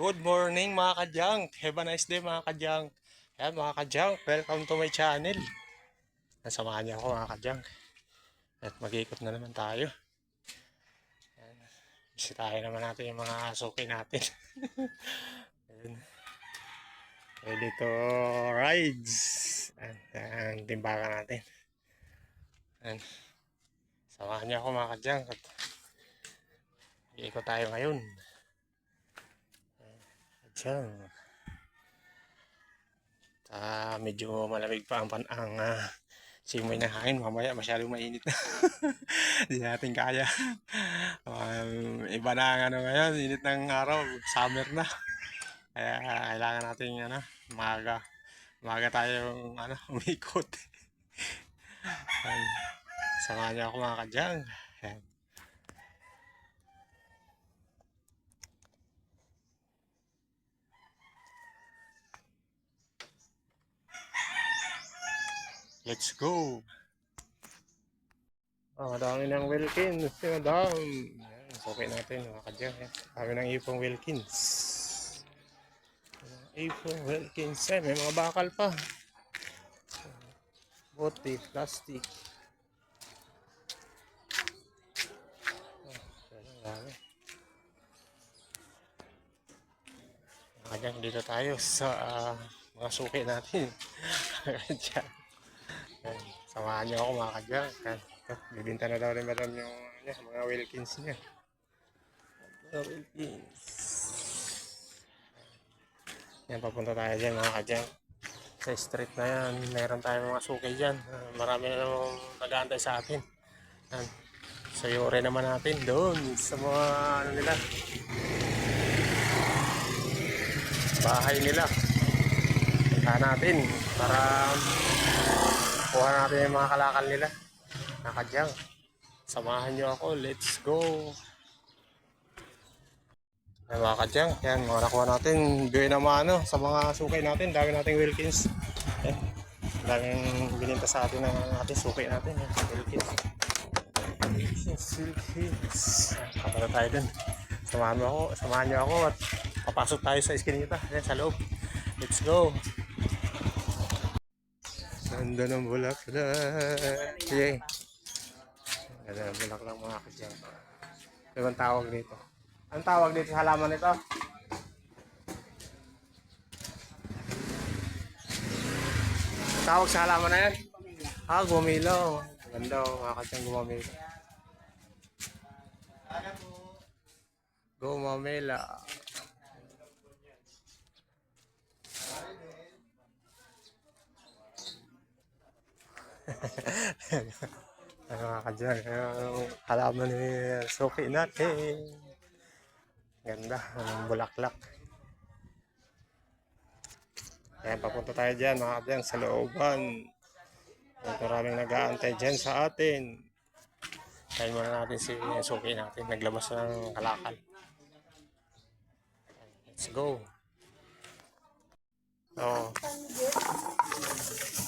Good morning mga kadyang. Have a nice day mga kadyang. Yan mga kadyang, welcome to my channel. Nasamahan niyo ako mga kadyang. At mag-iikot na naman tayo. Yan. Bisitahin naman natin yung mga suki natin. Yan. Ready to rides. Yan, yan, timbangan natin. Yan. Samahan niyo ako mga kadyang. At iikot tayo ngayon. Diyan. Ah, medyo malamig pa ang pan ang ah, simoy ng hangin. Mamaya masyadong mainit na. Hindi natin kaya. Um, iba na ang ano ngayon, init ng araw, summer na. Kaya kailangan natin ano, maga. Maga tayong ano, umikot. Ay, samahan niyo ako mga kadyang. Ayan. Let's go! Oh, dami ng Wilkins, si Madam. Ayan, okay natin, mga kadyang. Ayan, Dami ng ipong Wilkins. Ipong Wilkins. Eh, may mga bakal pa. Bote, plastic. Ayan, dami. Mga kadyang, dito tayo sa ah, mga suki natin. Diyan. Ayan, Samahan niyo ako mga kadyang. Ito, Bibinta na daw rin madam yung ano niya, mga Wilkins niya. Mga Wilkins. Yan, papunta tayo dyan mga kadyang. Sa street na yan, meron tayong mga suki dyan. Ah, marami na namang nag-aantay sa atin. Yan. Sayore naman natin doon sa mga ano nila. Bahay nila. Punta natin para kuha natin yung mga kalakal nila. Nakadyang. Samahan nyo ako. Let's go. Ay, mga kadyang. Yan, mga nakuha natin. Gawin naman ano, sa mga sukay natin. Dami nating Wilkins. Eh, daming bininta sa atin ng ating sukay natin. Yan, Wilkins. Wilkins, Wilkins. Kapunta tayo dun. Samahan mo ako. Samahan nyo ako at papasok tayo sa iskinita. Yan, sa loob. Let's go. Ganda ng bulaklak. Sige. Ganda ng bulaklak mga kadyang. Ano bang tawag dito? Ang tawag dito sa halaman nito? Tawag sa halaman na yan? Ah, gumilaw. Ganda oh, mga kadyang gumamila. Gumamila. Ano mga kadyan, yung halaman ni Suki natin. Ganda, ang bulaklak. Ayan, papunta tayo dyan mga kadyan sa looban. Maraming nag-aantay dyan sa atin. Kain muna natin si Suki natin. Naglabas na ng kalakal. Let's go. Oh.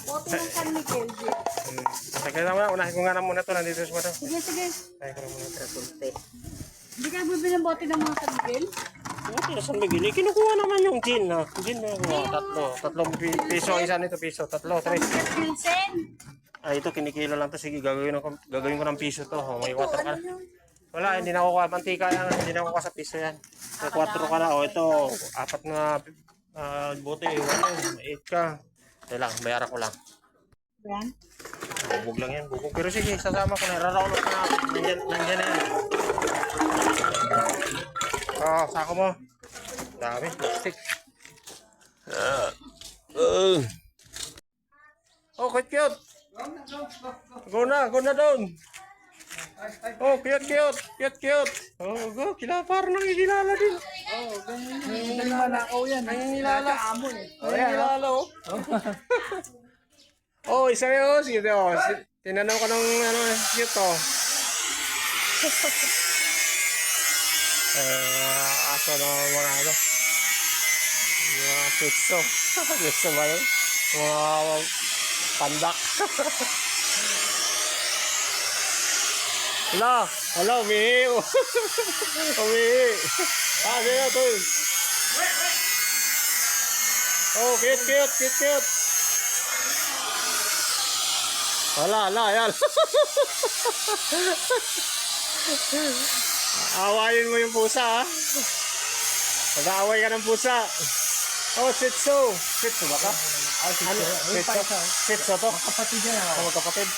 Bote ng San Miguel. Hmm. Teka na muna, unahin ko nga na muna to. Nandito sa mata. Sige, sige. Unahin ko na muna ito. Hindi ka bibili ng bote ng mga San Miguel? Okay, San Miguel. Eh, kinukuha naman yung gin na. Gin na yung tatlo. Tatlong pi- piso isa nito piso. Tatlo, San tres. Miguel Pilsen. Ay, ito kinikilo lang to. Sige, gagawin ko, gagawin ko ng piso to. Oh, may 4 ka Ano yun? Wala, hindi na ako kuha. Mantika yan. Hindi na ako kuha sa piso yan. May 4 ka na. O, ito. Apat na uh, bote. Wala, 8 ka. Ito lang, bayaran ko lang. Yan. Bubog lang yan, bubog. Pero sige, sasama ko na. Raraulot na ako. Nandyan, nandyan na yan. Oo, sako mo. Dami, plastic. Ah. Uh. Oh, cute, cute. Go na, go na down. Oh, cute, cute. Cute, cute. Oh, go. Kila, parang nakikilala din. Hindi manakaw yan. Nakikilala. Amo eh. Nakikilala, oh. Oh, isa yun. Sige, oh. Tinanong ko ng ano, cute, oh. Eh, aso na mga ano. Mga sitso. Sitso ba yun? Mga pandak. Hala, hala, umihi. umihi. Ah, sige, tol. Oh, cute, cute, cute, cute. Wala, wala, yan. Awayin mo yung pusa, ha? Mag-aaway ka ng pusa. Oh, Sitso. Sitso ba ka? Ah, si Ano? Sitso? Sitso to? Kapatid yan ako. Ako magkapatid.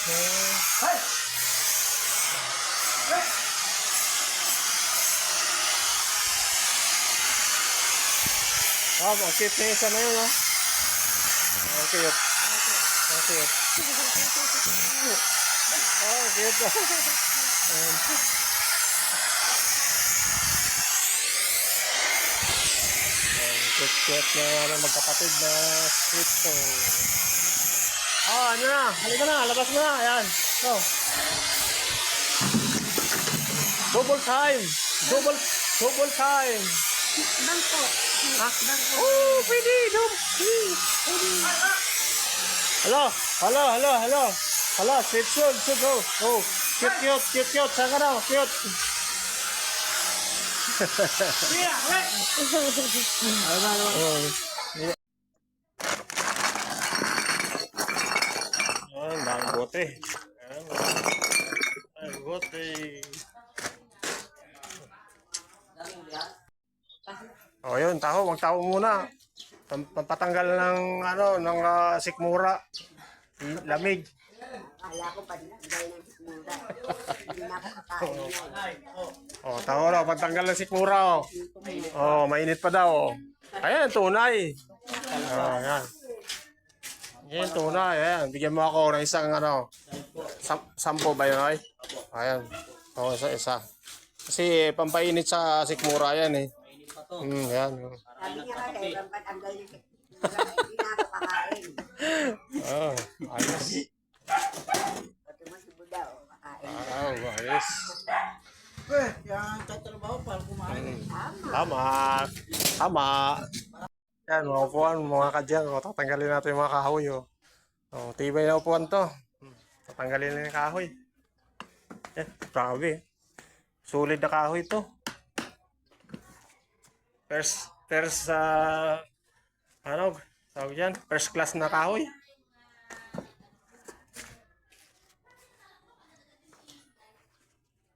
Oh, ang cute na isa na yun, ha? Ang cute. Ang cute. Oh, cute. Ayan. Ang cute-cute na ano, magkapatid na Sitso. Oh, ano na? Halika na, labas mo na. Ayan. Go. Double time. Double, double time. Oh, pwede. Double. Hello, hello, hello, hello. Hello, sit soon, sit go. Oh, cute, cute, cute, cute. Saan daw? Cute. Oh. Ayan, daming bote. Ayan. Daming bote. Oh, yun, taho, magtaho muna. Pam- Pampatanggal ng ano, ng ah, sikmura. Lamig. Kala ko pa dahil ng sikmura. Hindi na ako kakain na. Oh, taho raw, pantanggal ng sikmura oh. Oh, mainit pa daw oh. Ayan, tunay. Oh, ayan. Yan, tunay. Ayan, bigyan mo ako ng isang ano, sam sampo ba yun ay? Ayan. Oh, isa, isa. Kasi pampainit sa sikmura yan eh. Hmm, ayan. Sabi niya ka dahil ang sikmura. Hindi na ako kakain. Oh, ayos. Pati mo si Buda o kakain. Oh, ayos. Eh, yan tatrabaho para kumain. Tama. Tama. Yan, mga upuan, mga kadyang. O, tatanggalin natin yung mga kahoy. O. O, tibay na upuan to. Hmm, Tatanggalin na yung kahoy. Eh, grabe. Solid na kahoy to. First, first, uh, ano, tawag dyan, first class na kahoy.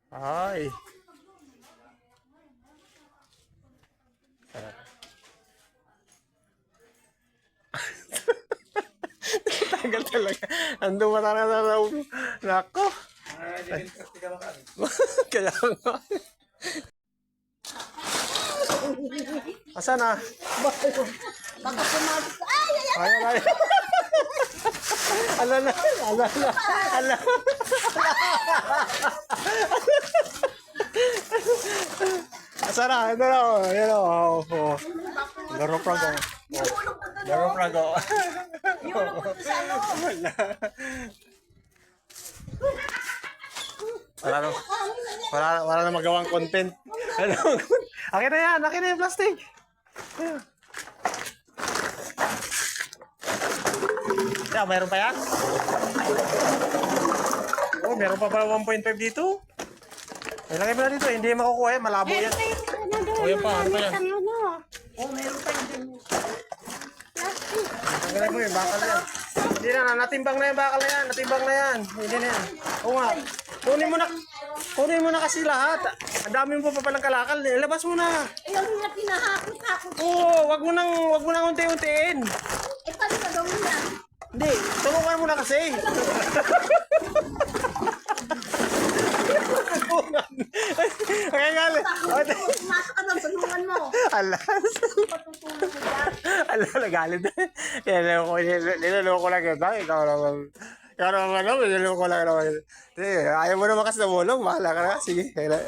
Ay. Tagal talaga. Ando ba na na na Nako. Kaya nga. Asa na? Baka pumasok. Ay, ay, ay. Ay. Ala na, ala na, ala. Asa na? Ito na, oh. Yan o. Oh. Laro prago. Oh. Laro prago. Wala. Wala na, wala, wala na magawang content. Akin na yan, akin na yung plastic. Ayan. Yeah, mayroon pa yan? Oh, meron pa ba 1.5 dito? Ilagay mo na dito, hindi makukuha yan, malabo yan. Oh, yan pa, ano pa yan? Oh, meron pa yung Tanggalin mo yung bakal yan. Hindi na, natimbang na yung bakal na yan, natimbang na yan. Hindi na yan. Oo nga. Kunin mo na, kunin mo na kasi lahat. Ang dami mo pa palang kalakal. Ilabas mo na. Ayaw na pinahakot-hakot. Oo, wag mo nang, wag mo nang unti-untiin. Eh, paano gagawin yan? Hindi, tulungan mo na kasi. Kaya nga, Pumasok ka doon, tulungan mo. alas. Patutulog mo dyan. Alam, nagalit. Niloloko, lang. Bakit ikaw naman? Ikaw naman ano, niloloko lang naman. Sige, ayaw mo naman kasi namulong. Bahala ka na. Sige. kaya na.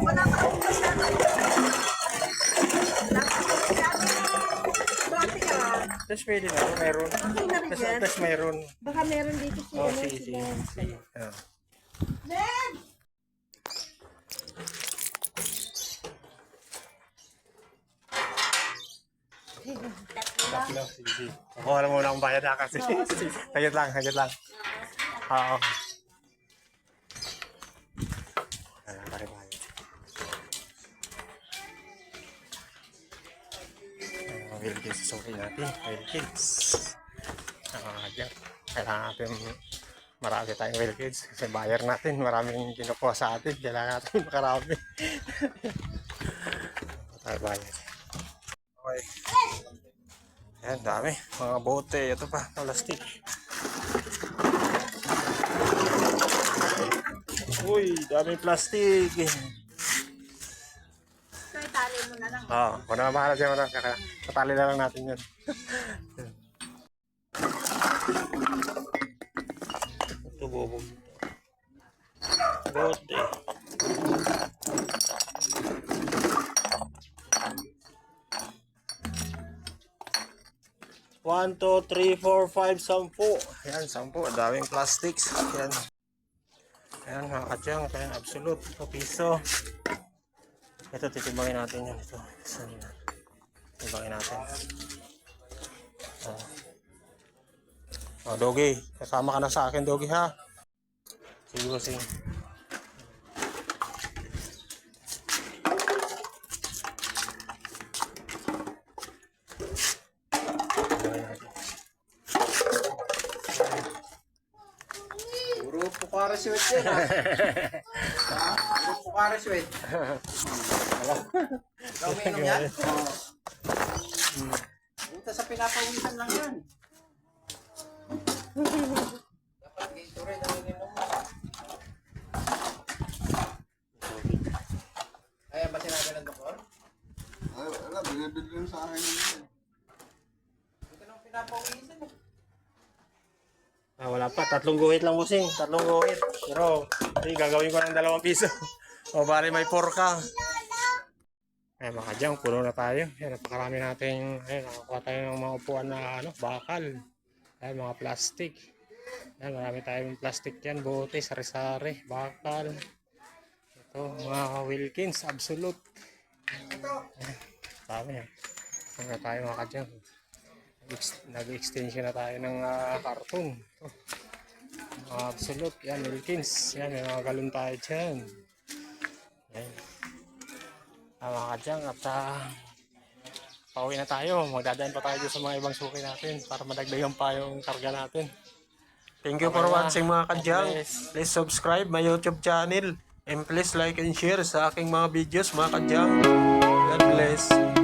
Wala pa akong kasama. Dati ka. Tapos pwede na. Meron. Okay na rin Tapos, yan. mayroon. Baka meron dito si Oh, ano, sige, si sige. sige. Sige. Kukuha na muna akong bayad ha kasi. Hagit lang, hagit lang. Oo. Alam, pare bayad. Ang wheel case sorry natin. Wheel case. Ah, yan. Kailangan natin marami tayong wheel case kasi buyer natin. Maraming kinukuha sa atin. Kailangan natin makarami. Tayo bayad. Okay. Ayan, dami. Mga bote. Ito pa, plastic. Uy, dami plastic. So, itali mo na lang. Oo, oh, wala na bahala siya. Wala. Kaka, katali na lang natin yun. Ito, bobo. Bote. One, two, three, four, five, sampu. Ayan, sampu. Ang daming plastics. Ayan. Ayan, mga kadyang. Ayan, absolute. Ito, piso. Ito, titimbangin natin yan. Ito? Titimbangin natin. Oh. oh, Dogi. Kasama ka na sa akin, Dogi, ha? Sige, bossing. Sweat yan ha. Ha? Pukara sweat. Ikaw umiinom yan? Oo. Punta sa pinapawisan lang yan. Dapat Gatorade ang ininom mo. Kaya ba sinabi ng doktor? Ay, wala, binibili lang sa akin. Ito nang pinapawisan eh. Ah, wala pa. Tatlong guhit lang, bossing. Tatlong guhit. Pero, hindi, gagawin ko ng dalawang piso. o, bali may porka. Ay, mga dyan, puno na tayo. Yan, napakarami natin. Ayun, nakakuha tayo ng mga upuan na ano, bakal. Ay, mga plastic. Yan, marami tayong plastic yan. Bote, sari-sari, bakal. Ito, mga Wilkins, absolute. Ayan, dami yan. Ano na tayo mga kadyang. Nag- Nag-extension na tayo ng ah, karton. Ito. Mga absolute. Yan, Wilkins. Yan, may mga galon tayo dyan. Yan. Ah, mga kadyang, at ah, pauwi na tayo. Magdadaan pa tayo dyan sa mga ibang suki natin para madagdagan pa yung karga natin. Thank you for watching mga kadyang. Please subscribe my YouTube channel. And please like and share sa aking mga videos mga kadyang. God bless.